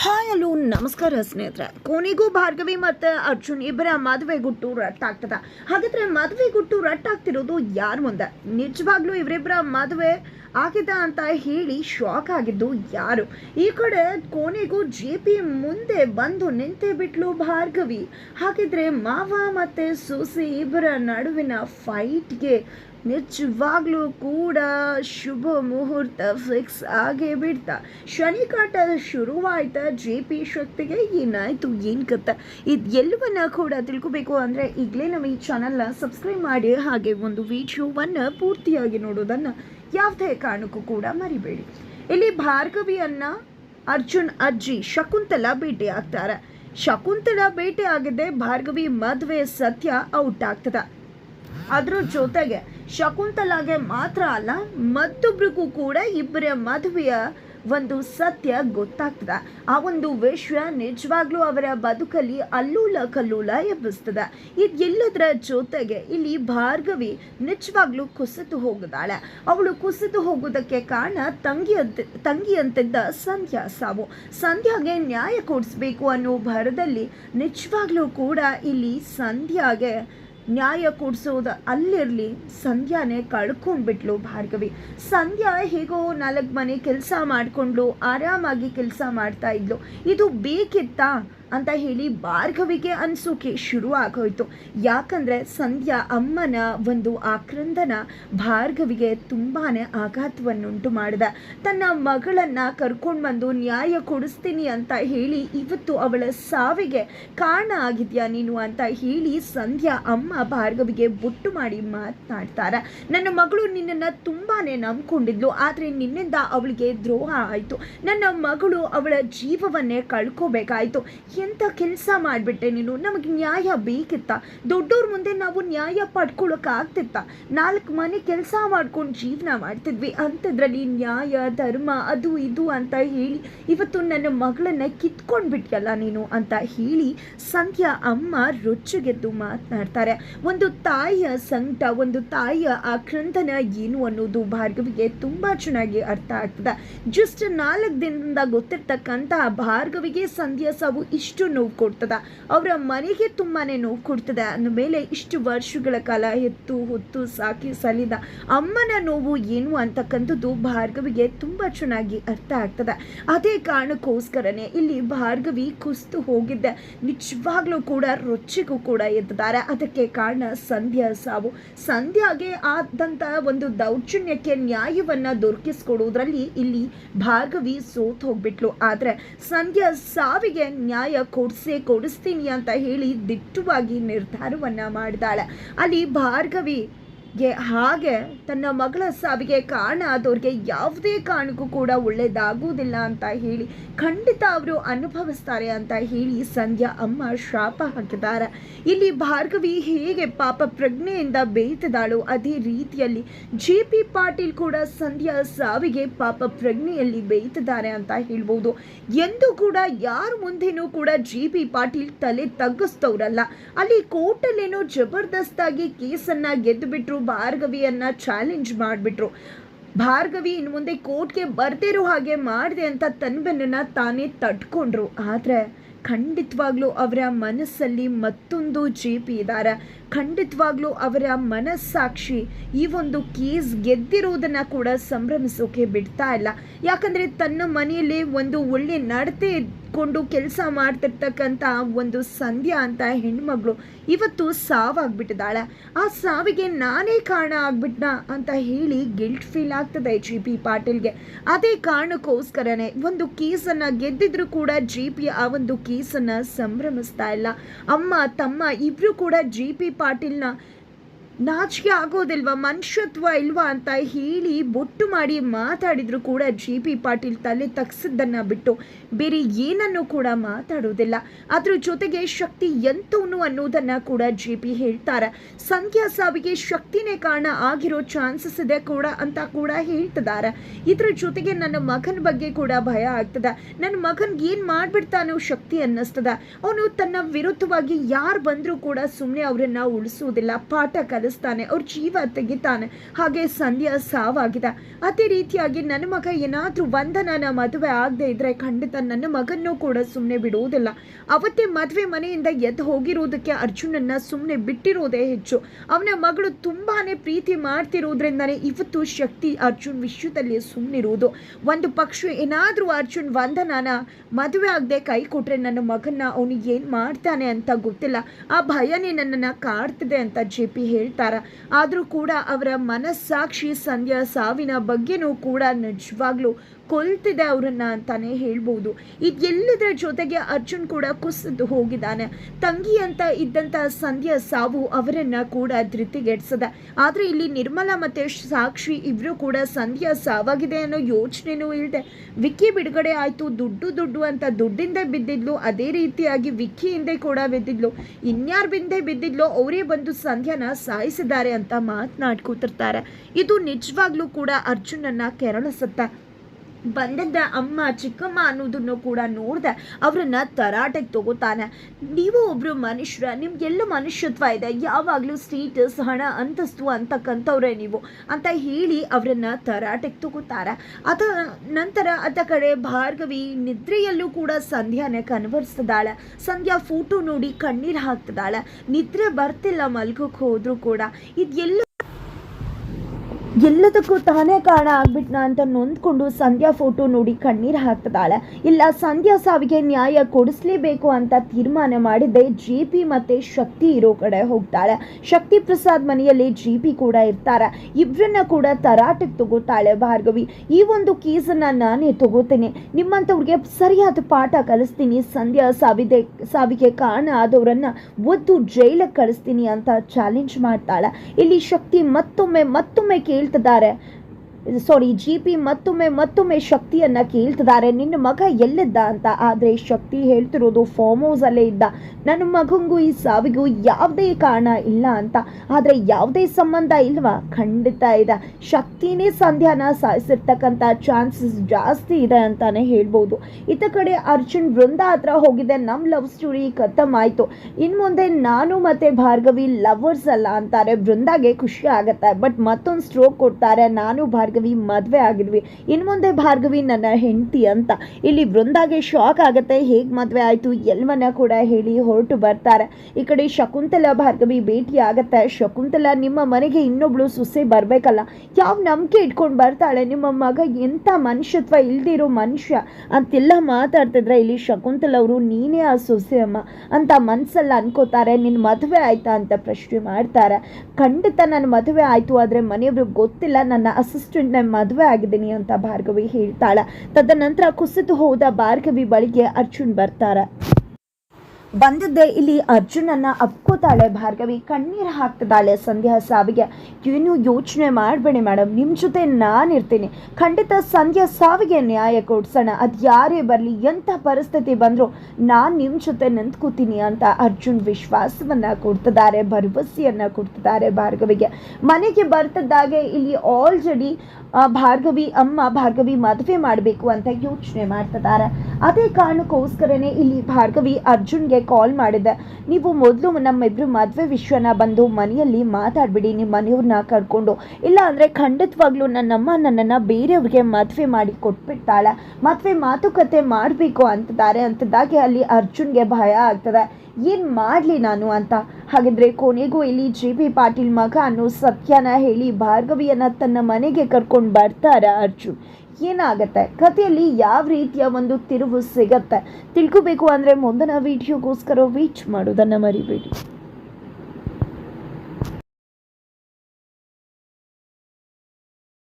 Hi hello ನಮಸ್ಕಾರ, ಸ್ನೇಹಿತರೆ. ಕೊನೆಗೂ ಭಾರ್ಗವಿ ಮತ್ತು ಅರ್ಜುನ್ ಇಬ್ಬರ ಮದುವೆ ಗುಟ್ಟು ರಟ್ಟಾಗ್ತದ. ಹಾಗಾದ್ರೆ ಮದುವೆ ಗುಟ್ಟು ರಟ್ಟಾಗ್ತಿರೋದು ಯಾರು ಮುಂದೆ? ನಿಜವಾಗ್ಲೂ ಇವರಿಬ್ಬರ ಮದುವೆ ಆಗಿದೆ ಅಂತ ಹೇಳಿ ಶಾಕ್ ಆಗಿದ್ದು ಯಾರು? ಈ ಕಡೆ ಕೊನೆಗೂ ಜೆ ಪಿ ಮುಂದೆ ಬಂದು ನಿಂತೇ ಬಿಟ್ಲು ಭಾರ್ಗವಿ. ಹಾಗಿದ್ರೆ ಮಾವ ಮತ್ತೆ ಸೂಸಿ ಇಬ್ಬರ ನಡುವಿನ ಫೈಟ್ಗೆ ನಿಜವಾಗ್ಲೂ ಕೂಡ ಶುಭ ಮುಹೂರ್ತ ಫಿಕ್ಸ್ ಆಗೇ ಬಿಡ್ತಾ. ಶನಿಕಾಟ ಶುರುವಾಯ್ತ ಜೆ ಪಿ ಶಕ್ತಿಗೆ ಏನಾಯ್ತು, ಏನು ಕತ್ತ ಇದು ಎಲ್ಲವನ್ನ ಕೂಡ ತಿಳ್ಕೊಬೇಕು ಅಂದರೆ ಈಗಲೇ ನಮ್ಮ ಈ ಚಾನಲ್ನ ಸಬ್ಸ್ಕ್ರೈಬ್ ಮಾಡಿ, ಹಾಗೆ ಒಂದು ವಿಡಿಯೋವನ್ನು ಪೂರ್ತಿಯಾಗಿ ನೋಡೋದನ್ನು ಯಾವುದೇ ಕಾರಣಕ್ಕೂ ಕೂಡ ಮರಿಬೇಡಿ. ಇಲ್ಲಿ ಭಾರ್ಗವಿಯನ್ನ ಅರ್ಜುನ್ ಅಜ್ಜಿ ಶಕುಂತಲ ಭೇಟಿ ಆಗ್ತಾರೆ. ಶಕುಂತಲ ಭೇಟಿ ಆಗಿದ್ದೆ ಭಾರ್ಗವಿ ಮದುವೆ ಸತ್ಯ ಔಟ್ ಆಗ್ತದ. ಅದ್ರ ಜೊತೆಗೆ ಶಕುಂತಲಾಗೆ ಮಾತ್ರ ಅಲ್ಲ, ಮತ್ತೊಬ್ರಿಗೂ ಕೂಡ ಇಬ್ಬರ ಮದುವೆಯ ಒಂದು ಸತ್ಯ ಗೊತ್ತಾಗ್ತದೆ. ಆ ಒಂದು ವಿಷಯ ನಿಜವಾಗ್ಲೂ ಅವರ ಬದುಕಲ್ಲಿ ಅಲ್ಲೂಲ ಕಲ್ಲೂಲ ಎಬ್ಬಿಸ್ತದೆ. ಇದು ಎಲ್ಲದರ ಜೊತೆಗೆ ಇಲ್ಲಿ ಭಾರ್ಗವಿ ನಿಜವಾಗ್ಲೂ ಕುಸಿತು ಹೋಗಿದ್ದಾಳೆ. ಅವಳು ಕುಸಿತು ಹೋಗೋದಕ್ಕೆ ಕಾರಣ ತಂಗಿ ತಂಗಿ ಅಂತಿದ್ದ ಸಂಧ್ಯಾ ಸಾವು. ಸಂಧ್ಯಾಗೆ ನ್ಯಾಯ ಕೊಡಿಸ್ಬೇಕು ಅನ್ನೋ ಭರದಲ್ಲಿ ನಿಜವಾಗ್ಲೂ ಕೂಡ ಇಲ್ಲಿ ಸಂಧ್ಯಾಗೆ ನ್ಯಾಯ ಕೊಡಿಸೋದು ಅಲ್ಲಿರಲಿ. ಸಂಧ್ಯಾನೇ ಕಳ್ಕೊಂಡ್ಬಿಟ್ಲು ಭಾರ್ಗವಿ. ಸಂಧ್ಯಾ ಹೇಗೋ ನಾಲ್ಕು ಮನೆ ಕೆಲಸ ಮಾಡಿಕೊಂಡು ಆರಾಮಾಗಿ ಕೆಲಸ ಮಾಡ್ತಾ ಇದ್ಲು. ಇದು ಬೇಕಿತ್ತಾ? ಅಂತ ಹೇಳಿ ಭಾರ್ಗವಿಗೆ ಅನ್ಸೋಕೆ ಶುರು ಆಗೋಯ್ತು. ಯಾಕಂದರೆ ಸಂಧ್ಯಾ ಅಮ್ಮನ ಒಂದು ಆಕ್ರಂದನ ಭಾರ್ಗವಿಗೆ ತುಂಬಾ ಆಘಾತವನ್ನುಂಟು ಮಾಡಿದ. ತನ್ನ ಮಗಳನ್ನು ಕರ್ಕೊಂಡು ಬಂದು ನ್ಯಾಯ ಕೊಡಿಸ್ತೀನಿ ಅಂತ ಹೇಳಿ ಇವತ್ತು ಅವಳ ಸಾವಿಗೆ ಕಾರಣ ಆಗಿದೆಯಾ ನೀನು ಅಂತ ಹೇಳಿ ಸಂಧ್ಯಾ ಅಮ್ಮ ಭಾರ್ಗವಿಗೆ ಬುಟ್ಟು ಮಾಡಿ ಮಾತನಾಡ್ತಾರೆ. ನನ್ನ ಮಗಳು ನಿನ್ನನ್ನು ತುಂಬಾ ನಂಬ್ಕೊಂಡಿದ್ಲು, ಆದರೆ ನಿನ್ನಿಂದ ಅವಳಿಗೆ ದ್ರೋಹ ಆಯಿತು. ನನ್ನ ಮಗಳು ಅವಳ ಜೀವವನ್ನೇ ಕಳ್ಕೋಬೇಕಾಯ್ತು. ಎಂಥ ಕೆಲಸ ಮಾಡಿಬಿಟ್ಟೆ ನೀನು? ನಮಗೆ ನ್ಯಾಯ ಬೇಕಿತ್ತ? ದೊಡ್ಡವ್ರ ಮುಂದೆ ನಾವು ನ್ಯಾಯ ಪಡ್ಕೊಳ್ಳೋಕ್ಕಾಗ್ತಿತ್ತ ನಾಲ್ಕು ಮನೆ ಕೆಲಸ ಮಾಡ್ಕೊಂಡು ಜೀವನ ಮಾಡ್ತಿದ್ವಿ. ಅಂಥದ್ರಲ್ಲಿ ನ್ಯಾಯ, ಧರ್ಮ, ಅದು ಇದು ಅಂತ ಹೇಳಿ ಇವತ್ತು ನನ್ನ ಮಗಳನ್ನ ಕಿತ್ಕೊಂಡ್ಬಿಟ್ಯಲ್ಲ ನೀನು ಅಂತ ಹೇಳಿ ಸಂಧ್ಯಾ ಅಮ್ಮ ರೊಚ್ಚುಗೆದ್ದು ಮಾತನಾಡ್ತಾರೆ. ಒಂದು ತಾಯಿಯ ಸಂಕಟ, ಒಂದು ತಾಯಿಯ ಆಕ್ರಂದನ ಏನು ಅನ್ನೋದು ಭಾರ್ಗವಿಗೆ ತುಂಬಾ ಚೆನ್ನಾಗಿ ಅರ್ಥ ಆಗ್ತದೆ. ಜಸ್ಟ್ ನಾಲ್ಕು ದಿನದಿಂದ ಗೊತ್ತಿರ್ತಕ್ಕಂಥ ಭಾರ್ಗವಿಗೆ ಸಂಧ್ಯಾ ಸಾವು ಇಷ್ಟು ನೋವು ಕೊಡ್ತದ. ಅವರ ಮನೆಗೆ ತುಂಬಾ ನೋವು ಕೊಡ್ತದೆ. ಅಂದ ಮೇಲೆ ಇಷ್ಟು ವರ್ಷಗಳ ಕಾಲ ಎತ್ತು, ಹೊತ್ತು, ಸಾಕಿ, ಸಲಿದ ಅಮ್ಮನ ನೋವು ಏನು ಅಂತಕ್ಕಂಥದ್ದು ಭಾರ್ಗವಿಗೆ ತುಂಬ ಚೆನ್ನಾಗಿ ಅರ್ಥ ಆಗ್ತದೆ. ಅದೇ ಕಾರಣಕ್ಕೋಸ್ಕರನೇ ಇಲ್ಲಿ ಭಾರ್ಗವಿ ಕುಸ್ತು ಹೋಗಿದ್ದೆ. ನಿಜವಾಗ್ಲೂ ಕೂಡ ರೊಚ್ಚಿಗೂ ಕೂಡ ಎದ್ದಿದ್ದಾರೆ. ಅದಕ್ಕೆ ಕಾರಣ ಸಂಧ್ಯಾ ಸಾವು. ಸಂಧ್ಯಾಗೆ ಆದಂತ ಒಂದು ದೌರ್ಜನ್ಯಕ್ಕೆ ನ್ಯಾಯವನ್ನ ದೊರಕಿಸ್ಕೊಡೋದ್ರಲ್ಲಿ ಇಲ್ಲಿ ಭಾರ್ಗವಿ ಸೋತ್ ಹೋಗ್ಬಿಟ್ಲು ಆದ್ರೆ ಸಂಧ್ಯಾ ಸಾವಿಗೆ ನ್ಯಾಯ ಕೊಡಿಸೇ ಕೊಡಿಸ್ತೀನಿ ಅಂತ ಹೇಳಿ ದಿಟ್ಟವಾಗಿ ನಿರ್ಧಾರವನ್ನ ಮಾಡಿದಾಳೆ. ಅಲ್ಲಿ ಭಾರ್ಗವಿ ಹಾಗೆ ತನ್ನ ಮಗಳ ಸಾವಿಗೆ ಕಾರಣ ಆದವ್ರಿಗೆ ಯಾವುದೇ ಕಾರಣಕ್ಕೂ ಕೂಡ ಒಳ್ಳೆಯದಾಗುವುದಿಲ್ಲ ಅಂತ ಹೇಳಿ ಖಂಡಿತ ಅವರು ಅನುಭವಿಸ್ತಾರೆ ಅಂತ ಹೇಳಿ ಸಂಧ್ಯಾ ಅಮ್ಮ ಶಾಪ ಹಾಕಿದ್ದಾರೆ. ಇಲ್ಲಿ ಭಾರ್ಗವಿ ಹೇಗೆ ಪಾಪ ಪ್ರಜ್ಞೆಯಿಂದ ಬೇಯ್ತಿದ್ದಾಳೋ ಅದೇ ರೀತಿಯಲ್ಲಿ ಜೆ ಪಿ ಪಾಟೀಲ್ ಕೂಡ ಸಂಧ್ಯಾ ಸಾವಿಗೆ ಪಾಪ ಪ್ರಜ್ಞೆಯಲ್ಲಿ ಬೇಯ್ತಿದ್ದಾರೆ ಅಂತ ಹೇಳ್ಬೋದು. ಎಂದು ಕೂಡ ಯಾರ ಮುಂದೆನೂ ಕೂಡ ಜೆ ಪಿ ಪಾಟೀಲ್ ತಲೆ ತಗ್ಗಿಸ್ತವ್ರಲ್ಲ. ಅಲ್ಲಿ ಕೋರ್ಟಲ್ಲೇನೋ ಜಬರ್ದಸ್ತಾಗಿ ಕೇಸನ್ನ ಗೆದ್ದು ಬಿಟ್ರು ಭಾರ್ಗವಿಯನ್ನ ಚಾಲೆಂಜ್ ಮಾಡಿಬಿಟ್ರು. ಭಾರ್ಗವಿ ಇನ್ನು ಮುಂದೆ ಕೋರ್ಟ್ಗೆ ಬರ್ತಿರೋ ಹಾಗೆ ಮಾಡಿದೆ ಅಂತ ತನ್ನ ತಾನೇ ತಟ್ಕೊಂಡ್ರು ಆದರೆ ಖಂಡಿತವಾಗ್ಲೂ ಅವರ ಮನಸ್ಸಲ್ಲಿ ಮತ್ತೊಂದು ಜೀಪಿ ಇದ್ದಾರೆ ಖಂಡಿತವಾಗ್ಲೂ ಅವರ ಮನಸ್ಸಾಕ್ಷಿ ಈ ಒಂದು ಕೇಸ್ ಗೆದ್ದಿರೋದನ್ನ ಕೂಡ ಸಂಭ್ರಮಿಸೋಕೆ ಬಿಡ್ತಾ ಇಲ್ಲ. ಯಾಕಂದ್ರೆ ತನ್ನ ಮನೆಯಲ್ಲಿ ಒಂದು ಒಳ್ಳೆ ನಡತೆ ಕೊಂಡು ಕೆಲಸ ಮಾಡ್ತಿರ್ತಕ್ಕಂಥ ಒಂದು ಸಂಧ್ಯಾ ಅಂತ ಹೆಣ್ಮಗಳು ಇವತ್ತು ಸಾವಾಗ್ಬಿಟ್ಟಿದ್ದಾಳೆ. ಆ ಸಾವಿಗೆ ನಾನೇ ಕಾರಣ ಆಗ್ಬಿಟ್ನ ಅಂತ ಹೇಳಿ ಗಿಲ್ಟ್ ಫೀಲ್ ಆಗ್ತದೆ ಜಿ ಪಿ ಪಾಟೀಲ್ಗೆ. ಅದೇ ಕಾರಣಕ್ಕೋಸ್ಕರನೇ ಒಂದು ಕೇಸನ್ನು ಗೆದ್ದಿದ್ರು ಕೂಡ ಜಿ ಪಿ ಆ ಒಂದು ಕೇಸನ್ನು ಸಂಭ್ರಮಿಸ್ತಾ ಇಲ್ಲ. ಅಮ್ಮ, ತಮ್ಮ ಇಬ್ಬರು ಕೂಡ ಜಿ ಪಿ పాటిల్న ನಾಚಿಕೆ ಆಗೋದಿಲ್ವಾ? ಮನುಷ್ಯತ್ವ ಇಲ್ವಾ ಅಂತ ಹೇಳಿ ಬೊಟ್ಟು ಮಾಡಿ ಮಾತಾಡಿದ್ರು ಕೂಡ ಜಿ ಪಿ ಪಾಟೀಲ್ ತಲೆ ತಗ್ಸಿದ್ದನ್ನು ಬಿಟ್ಟು ಬೇರೆ ಏನನ್ನು ಕೂಡ ಮಾತಾಡೋದಿಲ್ಲ. ಅದ್ರ ಜೊತೆಗೆ ಶಕ್ತಿ ಎಂತವನು ಅನ್ನೋದನ್ನು ಕೂಡ ಜಿ ಪಿ ಹೇಳ್ತಾರೆ. ಸಂಖ್ಯಾ ಸಾವಿಗೆ ಶಕ್ತಿನೇ ಕಾರಣ ಆಗಿರೋ ಚಾನ್ಸಸ್ ಇದೆ ಕೂಡ ಅಂತ ಕೂಡ ಹೇಳ್ತಿದ್ದಾರೆ. ಇದ್ರ ಜೊತೆಗೆ ನನ್ನ ಮಗನ ಬಗ್ಗೆ ಕೂಡ ಭಯ ಆಗ್ತದೆ. ನನ್ನ ಮಗನ್ಗೆ ಏನು ಮಾಡ್ಬಿಡ್ತಾನೋ ಶಕ್ತಿ ಅನ್ನಿಸ್ತದ. ಅವನು ತನ್ನ ವಿರುದ್ಧವಾಗಿ ಯಾರು ಬಂದರೂ ಕೂಡ ಸುಮ್ಮನೆ ಅವರನ್ನು ಉಳಿಸೋದಿಲ್ಲ. ಪಾಠ ಕಲಿಸ್ ಕಳಿಸ್ತಾನೆ ಅವ್ರ ಜೀವ ತೆಗಿತಾನೆ. ಹಾಗೆ ಸಂಧ್ಯಾ ಸಾವಾಗಿದೆ. ಅದೇ ರೀತಿಯಾಗಿ ನನ್ನ ಮಗ ಏನಾದರೂ ವಂದನನ ಮದುವೆ ಆಗದೆ ಇದ್ರೆ ಖಂಡಿತ ನನ್ನ ಮಗನ್ನೂ ಕೂಡ ಸುಮ್ಮನೆ ಬಿಡುವುದಿಲ್ಲ. ಅವತ್ತೇ ಮದುವೆ ಮನೆಯಿಂದ ಎದ್ದು ಹೋಗಿರೋದಕ್ಕೆ ಅರ್ಜುನನ್ನ ಸುಮ್ಮನೆ ಬಿಟ್ಟಿರೋದೇ ಹೆಚ್ಚು. ಅವನ ಮಗಳು ತುಂಬಾನೇ ಪ್ರೀತಿ ಮಾಡ್ತಿರೋದ್ರಿಂದನೇ ಇವತ್ತು ಶಕ್ತಿ ಅರ್ಜುನ್ ವಿಶ್ವದಲ್ಲಿ ಸುಮ್ಮನಿರುವುದು ಒಂದು ಪಕ್ಷ ಏನಾದರೂ ಅರ್ಜುನ್ ವಂದನನ ಮದುವೆ ಆಗದೆ ಕೈ ಕೊಟ್ರೆ ನನ್ನ ಮಗನ್ನ ಅವನಿಗೆ ಏನು ಮಾಡ್ತಾನೆ ಅಂತ ಗೊತ್ತಿಲ್ಲ. ಆ ಭಯನೇ ನನ್ನನ್ನು ಕಾಡ್ತಿದೆ ಅಂತ ಜೆ ಪಿ ಹೇಳ್ತಾರ ಆದರೂ ಕೂಡ ಅವರ ಮನಸ್ಸಾಕ್ಷಿ ಸಂಧ್ಯಾ ಸಾವಿನ ಬಗ್ಗೆನೂ ಕೂಡ ನಿಜವಾಗ್ಲೂ ಕೊಲ್ತಿದೆ ಅವರನ್ನು ಅಂತಾನೆ ಹೇಳ್ಬೋದು. ಇದೆಲ್ಲದರ ಜೊತೆಗೆ ಅರ್ಜುನ್ ಕೂಡ ಕುಸಿದು ಹೋಗಿದ್ದಾನೆ. ತಂಗಿ ಅಂತ ಇದ್ದಂಥ ಸಂಧ್ಯಾ ಸಾವು ಅವರನ್ನು ಕೂಡ ಧೃತಿಗೆಡ್ಸದ. ಆದರೆ ಇಲ್ಲಿ ನಿರ್ಮಲಾ ಮತ್ತು ಸಾಕ್ಷಿ ಇಬ್ಬರು ಕೂಡ ಸಂಧ್ಯಾ ಸಾವಾಗಿದೆ ಅನ್ನೋ ಯೋಚನೆನೂ ಇಲ್ಲದೆ ವಿಕ್ಕಿ ಬಿಡುಗಡೆ ಆಯಿತು. ದುಡ್ಡು ದುಡ್ಡು ಅಂತ ದುಡ್ಡಿಂದ ಬಿದ್ದಿದ್ಲು. ಅದೇ ರೀತಿಯಾಗಿ ವಿಕ್ಕಿ ಹಿಂದೆ ಕೂಡ ಬಿದ್ದಿದ್ಲು. ಇನ್ಯಾರ ಬಿಂದೆ ಬಿದ್ದಿದ್ಲೋ, ಅವರೇ ಬಂದು ಸಂಧ್ಯಾನ ಸಾಯಿಸಿದ್ದಾರೆ ಅಂತ ಮಾತನಾಡ್ಕೋತಿರ್ತಾರೆ. ಇದು ನಿಜವಾಗ್ಲೂ ಕೂಡ ಅರ್ಜುನನ್ನ ಕೆರಳಿಸುತ್ತೆ. ಬಂದದ್ದ ಅಮ್ಮ ಚಿಕ್ಕಮ್ಮ ಅನ್ನೋದನ್ನು ಕೂಡ ನೋಡ್ದೆ ಅವರನ್ನ ತರಾಟೆಗೆ ತಗೋತಾನೆ. ನೀವು ಒಬ್ರು ಮನುಷ್ಯರ, ನಿಮ್ಗೆಲ್ಲ ಮನುಷ್ಯತ್ವ ಇದೆ. ಯಾವಾಗಲೂ ಸ್ಟೇಟಸ್ ಹಣ, ಅಂತಸ್ತು ಅಂತಕ್ಕಂಥವ್ರೆ ನೀವು ಅಂತ ಹೇಳಿ ಅವರನ್ನ ತರಾಟೆಗೆ ತಗೋತಾರೆ. ಅದ ನಂತರ ಅದ ಕಡೆ ಭಾರ್ಗವಿ ನಿದ್ರೆಯಲ್ಲೂ ಕೂಡ ಸಂಧ್ಯಾನ ಕನ್ವರ್ಸ್ತಿದ್ದಾಳೆ ಸಂಧ್ಯಾ ಫೋಟೋ ನೋಡಿ ಕಣ್ಣೀರು ಹಾಕ್ತಿದ್ದಾಳೆ. ನಿದ್ರೆ ಬರ್ತಿಲ್ಲ ಮಲ್ಗೋಕೆ ಹೋದರೂ ಕೂಡ. ಇದೆಲ್ಲ ಎಲ್ಲದಕ್ಕೂ ತಾನೇ ಕಾರಣ ಆಗ್ಬಿಟ್ನ ಅಂತ ನೊಂದ್ಕೊಂಡು ಸಂಧ್ಯಾ ಫೋಟೋ ನೋಡಿ ಕಣ್ಣೀರು ಹಾಕ್ತಿದ್ದಾಳೆ. ಇಲ್ಲ, ಸಂಧ್ಯಾ ಸಾವಿಗೆ ನ್ಯಾಯ ಕೊಡಿಸ್ಲೇಬೇಕು ಅಂತ ತೀರ್ಮಾನ ಮಾಡಿದ್ದೆ. ಜಿ ಪಿ ಮತ್ತೆ ಶಕ್ತಿ ಇರೋ ಕಡೆ ಹೋಗ್ತಾಳೆ. ಶಕ್ತಿ ಪ್ರಸಾದ್ ಮನೆಯಲ್ಲಿ ಜಿ ಪಿ ಕೂಡ ಇರ್ತಾರೆ. ಇಬ್ಬರನ್ನ ಕೂಡ ತರಾಟೆಗೆ ತಗೋತಾಳೆ ಭಾರ್ಗವಿ. ಈ ಒಂದು ಕೇಸನ್ನ ನಾನೇ ತಗೋತೀನಿ. ನಿಮ್ಮಂಥವ್ರಿಗೆ ಸರಿಯಾದ ಪಾಠ ಕಲಿಸ್ತೀನಿ. ಸಂಧ್ಯಾ ಸಾವಿದೆ, ಸಾವಿಗೆ ಕಾರಣ ಆದವರನ್ನ ಒದ್ದು ಜೈಲಿಗೆ ಕಳಿಸ್ತೀನಿ ಅಂತ ಚಾಲೆಂಜ್ ಮಾಡ್ತಾಳೆ. ಇಲ್ಲಿ ಶಕ್ತಿ ಮತ್ತೊಮ್ಮೆ ಮತ್ತೊಮ್ಮೆ ಕೇಳ್ತಿದ್ದಾರೆ ಸಾರಿ ಜಿ ಪಿ ಮತ್ತೊಮ್ಮೆ ಮತ್ತೊಮ್ಮೆ ಶಕ್ತಿಯನ್ನ ಕೇಳ್ತಿದ್ದಾರೆ. ನಿನ್ನ ಮಗ ಎಲ್ಲಿದ್ದ ಅಂತ ಆದರೆ ಶಕ್ತಿ ಹೇಳ್ತಿರೋದು ಫಾರ್ಮ್ ಹೌಸಲ್ಲೇ ಇದ್ದ. ನನ್ನ ಮಗಂಗೂ ಈ ಸಾವಿಗೂ ಯಾವುದೇ ಕಾರಣ ಇಲ್ಲ ಅಂತ. ಆದರೆ ಯಾವುದೇ ಸಂಬಂಧ ಇಲ್ವಾ? ಖಂಡಿತ ಇದೆ. ಶಕ್ತಿನೇ ಸಂಧ್ಯಾನ ಸಾಯಿಸಿರ್ತಕ್ಕಂಥ ಚಾನ್ಸಸ್ ಜಾಸ್ತಿ ಇದೆ ಅಂತಾನೆ ಹೇಳ್ಬೋದು. ಇತ್ತ ಕಡೆ ಅರ್ಜುನ್ ವೃಂದ ಹತ್ರ ಹೋಗಿದೆ. ನಮ್ಮ ಲವ್ ಸ್ಟೋರಿ ಖತಮ್ ಆಯಿತು. ಇನ್ನು ಮುಂದೆ ನಾನು ಮತ್ತೆ ಭಾರ್ಗವಿ ಲವರ್ಸ್ ಅಲ್ಲ ಅಂತಾರೆ. ಬೃಂದಾಗೆ ಖುಷಿ ಆಗುತ್ತೆ. ಬಟ್ ಮತ್ತೊಂದು ಸ್ಟ್ರೋಕ್ ಕೊಡ್ತಾರೆ. ನಾನು ಭಾರ್ಗವಿ ಮದುವೆ ಆಗಿದ್ವಿ. ಇನ್ನು ಮುಂದೆ ಭಾರ್ಗವಿ ನನ್ನ ಹೆಂಡತಿ ಅಂತ. ಇಲ್ಲಿ ಬೃಂದಾಗೆ ಶಾಕ್ ಆಗುತ್ತೆ. ಹೇಗೆ ಮದುವೆ ಆಯಿತು? ಎಲ್ಲವನ್ನ ಕೂಡ ಹೇಳಿ ಹೊರಟು ಬರ್ತಾರೆ. ಈ ಕಡೆ ಶಕುಂತಲ ಭಾರ್ಗವಿ ಭೇಟಿ ಆಗುತ್ತೆ. ಶಕುಂತಲ, ನಿಮ್ಮ ಮನೆಗೆ ಇನ್ನೊಬ್ಳು ಸುಸೆ ಬರಬೇಕಲ್ಲ. ಯಾವ ನಂಬಿಕೆ ಇಟ್ಕೊಂಡು ಬರ್ತಾಳೆ? ನಿಮ್ಮ ಮಗ ಎಂಥ ಮನುಷ್ಯತ್ವ ಇಲ್ದಿರೋ ಮನುಷ್ಯ ಅಂತೆಲ್ಲ ಮಾತಾಡ್ತಿದ್ರೆ ಇಲ್ಲಿ ಶಕುಂತಲ ಅವರು, ನೀನೇ ಆ ಸೊಸೆ ಅಮ್ಮ ಅಂತ ಮನ್ಸಲ್ಲಿ ಅನ್ಕೋತಾರೆ. ನಿನ್ನ ಮದುವೆ ಆಯ್ತಾ? ಅಂತ ಪ್ರಶ್ನೆ ಮಾಡ್ತಾರೆ. ಖಂಡಿತ ನನ್ನ ಮದುವೆ ಆಯಿತು, ಆದರೆ ಮನೆಯವ್ರಿಗೆ ಗೊತ್ತಿಲ್ಲ. ನನ್ನ ಅಸಿಸ್ಟೆಂಟ್ನ ಮದುವೆ ಆಗಿದ್ದೀನಿ ಅಂತ ಭಾರ್ಗವಿ ಹೇಳ್ತಾಳೆ. ತದನಂತರ ಕುಸಿದು ಹೋದ ಭಾರ್ಗವಿ ಬಳಿಗೆ ಅರ್ಜುನ್ ಬರ್ತಾರೆ. ಬಂದದ್ದೇ. ಇಲ್ಲಿ ಅರ್ಜುನನ್ನ ಅಪ್ಕೋತಾಳೆ ಭಾರ್ಗವಿ. ಕಣ್ಣೀರು ಹಾಕ್ತಿದ್ದಾಳೆ ಸಂಧ್ಯಾ ಸಾವಿಗೆ. ಏನು ಯೋಚನೆ ಮಾಡಬೇಡಿ ಮೇಡಮ್ ನಿಮ್ಮ ಜೊತೆ ನಾನಿರ್ತೀನಿ ಖಂಡಿತ ಸಂಧ್ಯಾ ಸಾವಿಗೆ ನ್ಯಾಯ ಕೊಡ್ಸೋಣ. ಅದು ಯಾರೇ ಬರಲಿ ಎಂಥ ಪರಿಸ್ಥಿತಿ ಬಂದರೂ ನಾನು ನಿಮ್ಮ ಜೊತೆ ನಿಂತ್ಕೋತೀನಿ ಅಂತ ಅರ್ಜುನ್ ವಿಶ್ವಾಸವನ್ನು ಕೊಡ್ತಿದ್ದಾರೆ, ಭರವಸೆಯನ್ನು ಕೊಡ್ತಿದ್ದಾರೆ ಭಾರ್ಗವಿಗೆ. ಮನೆಗೆ ಬರ್ತಿದ್ದಾಗೆ ಇಲ್ಲಿ ಆಲ್ರೆಡಿ ಭಾರ್ಗವಿ ಅಮ್ಮ, ಭಾರ್ಗವಿ ಮದುವೆ ಮಾಡಬೇಕು ಅಂತ ಯೋಚನೆ ಮಾಡ್ತಿದ್ದಾರೆ. ಅದೇ ಕಾರಣಕ್ಕೋಸ್ಕರನೇ ಇಲ್ಲಿ ಭಾರ್ಗವಿ ಅರ್ಜುನ್ಗೆ ಕಾಲ್ ಮಾಡಿದ್ದೆ. ನೀವು ಮೊದಲು ನಮ್ಮಿಬ್ರು ಮದುವೆ ವಿಷಯನ ಬಂದು ಮನೆಯಲ್ಲಿ ಮಾತಾಡ್ಬಿಡಿ ನಿಮ್ಮ ಮನೆಯವ್ರನ್ನ ಕರ್ಕೊಂಡು. ಇಲ್ಲ ಅಂದರೆ ಖಂಡಿತವಾಗ್ಲೂ ನನ್ನಮ್ಮ ನನ್ನನ್ನು ಬೇರೆಯವ್ರಿಗೆ ಮದುವೆ ಮಾಡಿ ಕೊಟ್ಬಿಡ್ತಾಳೆ. ಮದುವೆ ಮಾತುಕತೆ ಮಾಡಬೇಕು ಅಂತಿದ್ದಾರೆ. ಅಂತಿದ್ದಾಗೆ ಅಲ್ಲಿ ಅರ್ಜುನ್ಗೆ ಭಯ ಆಗ್ತದೆ. ಏನು ಮಾಡಲಿ ನಾನು ಅಂತ. ಹಾಗಿದ್ರೆ ಕೊನೆಗೂ ಇಲ್ಲಿ ಜಿ ಬಿ ಪಾಟೀಲ್ ಮಗ ಅನ್ನೋ ಸತ್ಯನ ಹೇಳಿ ಭಾರ್ಗವಿಯನ್ನು ತನ್ನ ಮನೆಗೆ ಕರ್ಕೊಂಡು ಬರ್ತಾರೆ ಅರ್ಜುನ್. ಏನಾಗತ್ತೆ? ಕಥೆಯಲ್ಲಿ ಯಾವ ರೀತಿಯ ಒಂದು ತಿರುವು ಸಿಗತ್ತೆ? ತಿಳ್ಕೋಬೇಕು ಅಂದರೆ ಮುಂದಿನ ವೀಡಿಯೋಗೋಸ್ಕರ ವೀಚ್ ಮಾಡೋದನ್ನು ಮರಿಬೇಡಿ.